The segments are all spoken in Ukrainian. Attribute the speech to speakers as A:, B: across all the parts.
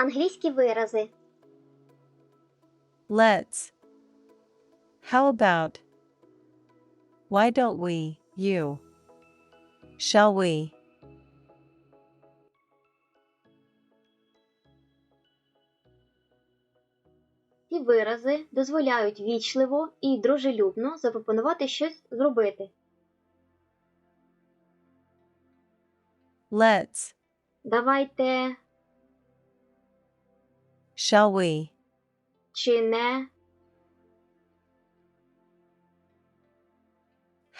A: Англійські вирази.
B: Let's. How about? Why don't we, you? Shall we?
A: Ці вирази дозволяють вічливо і дружелюбно запропонувати щось зробити.
B: Let's.
A: Давайте
B: Shall we?
A: чи не.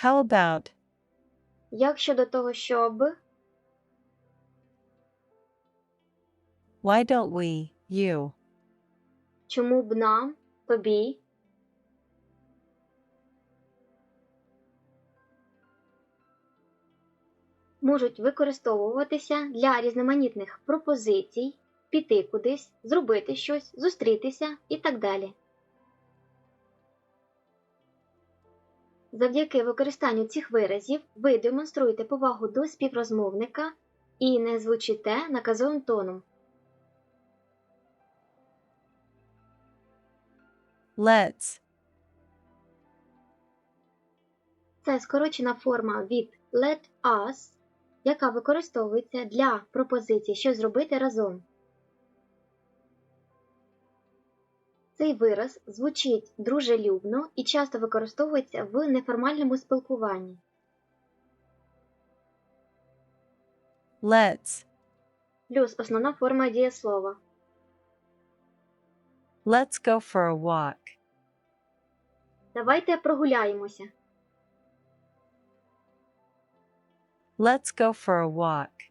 B: How about?
A: Як щодо того, щоб
B: Why don't we, you?
A: чому б нам, тобі, можуть використовуватися для різноманітних пропозицій, піти кудись, зробити щось, зустрітися і так далі. Завдяки використанню цих виразів ви демонструєте повагу до співрозмовника і не звучите наказовим тоном.
B: Let's.
A: Це скорочена форма від let us, яка використовується для пропозиції щось зробити разом. Цей вираз звучить дружелюбно і часто використовується в неформальному спілкуванні.
B: Let's.
A: Плюс основна форма дієслова.
B: Let's go for a walk.
A: Давайте прогуляємося.
B: Let's go for a walk.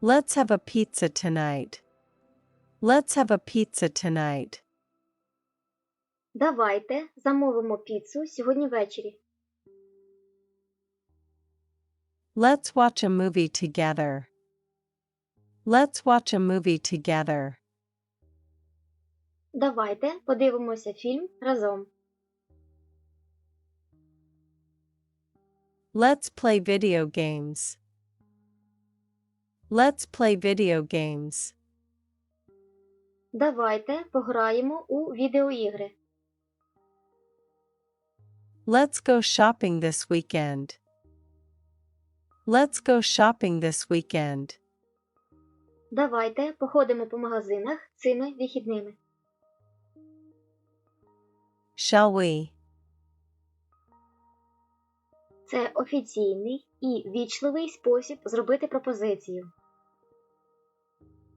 B: Let's have a pizza tonight. Let's have a pizza tonight.
A: Давайте замовимо піцу сьогодні ввечері.
B: Let's watch a movie together. Let's watch a movie together.
A: Давайте подивимося фільм разом.
B: Let's play video games. Let's play video games.
A: Давайте пограємо у відеоігри.
B: Let's go shopping this weekend. Let's go shopping this weekend.
A: Давайте походимо по магазинах цими вихідними.
B: Shall we?
A: Це офіційний і вічливий спосіб зробити пропозицію.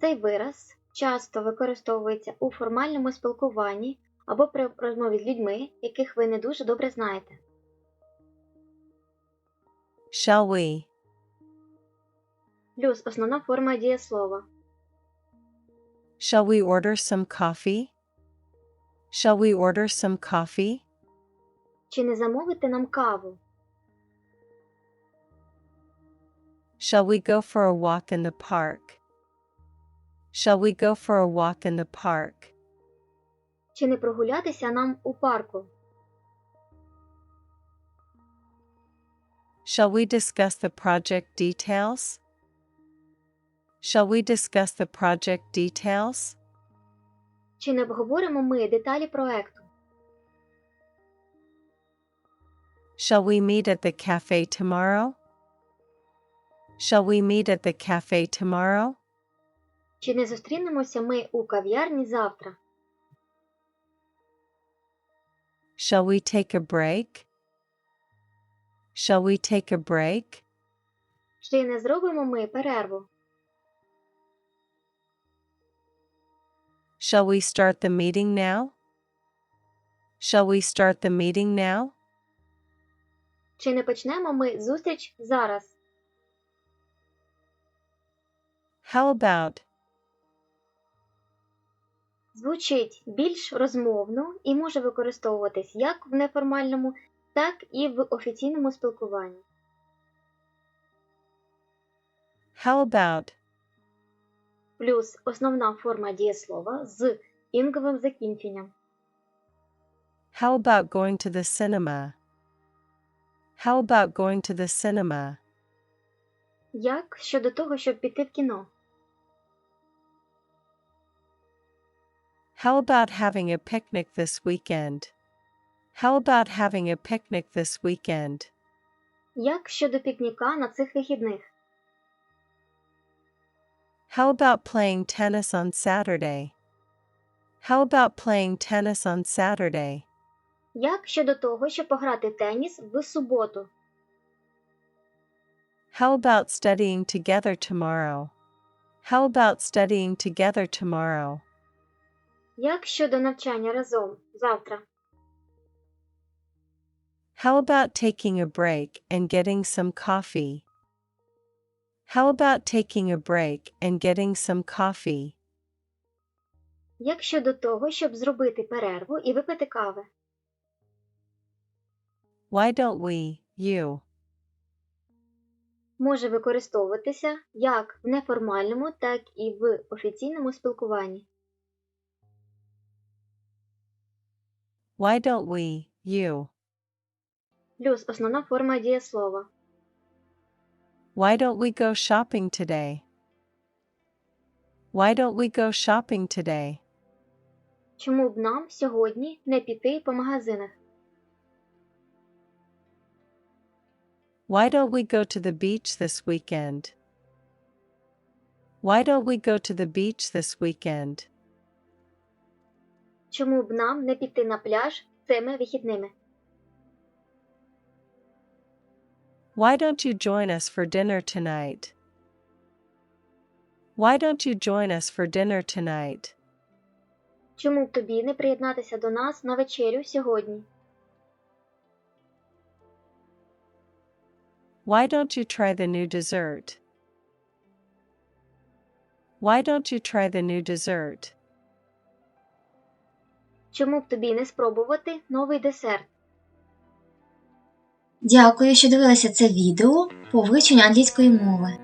A: Цей вираз часто використовується у формальному спілкуванні або при розмові з людьми, яких ви не дуже добре знаєте.
B: Shall we?
A: Плюс основна форма дієслова.
B: Shall we order some coffee? Shall we order some coffee?
A: Чи не замовити нам каву?
B: Shall we go for a walk in the park? Shall we go for a walk in the park?
A: Чи не прогулятися нам у парку?
B: Shall we discuss the project details? Shall we discuss the project details?
A: Чи не обговоримо ми деталі проекту?
B: Shall we meet at the cafe tomorrow? Shall we meet at the cafe tomorrow?
A: Чи не зустрінемося ми у кав'ярні завтра?
B: Shall we take a break? Shall we take a break?
A: Чи не зробимо ми перерву?
B: Shall we start the meeting now? Shall we start the meeting now?
A: Чи не почнемо ми зустріч зараз?
B: How about?
A: Звучить більш розмовно і може використовуватись як в неформальному, так і в офіційному спілкуванні.
B: How about?
A: Плюс основна форма дієслова з інговим закінченням.
B: How about going to the cinema? How about going to the cinema?
A: Як щодо того, щоб піти в кіно?
B: How about having a picnic this weekend? How about having a picnic this weekend?
A: Як щодо пікніка на цих вихідних?
B: How about playing tennis on Saturday? How about playing tennis on Saturday?
A: Як щодо того, щоб пограти в теніс в суботу?
B: How about studying together tomorrow? How about studying together tomorrow?
A: Як щодо навчання разом завтра?
B: How about taking a break and getting some coffee? How about taking a break and getting some coffee?
A: Як щодо того, щоб зробити перерву і випити кави?
B: Why don't we, you?
A: Може використовуватися як в неформальному, так і в офіційному спілкуванні.
B: Why don't we, you?
A: Плюс основна форма дієслова.
B: Why don't we go shopping today? Why don't we go shopping today?
A: Чому б нам сьогодні не піти по магазинах?
B: Why don't we go to the beach this weekend? Why don't we go to the beach this weekend?
A: Чому б нам не піти на пляж цими вихідними?
B: Why don't you join us for dinner tonight? Why don't you join us for dinner tonight?
A: Чому б тобі не приєднатися до нас на вечерю сьогодні?
B: Why don't you try the new dessert? Why don't you try the new dessert?
A: Чому б тобі не спробувати новий десерт?
C: Дякую, що дивилися це відео по вивченню англійської мови.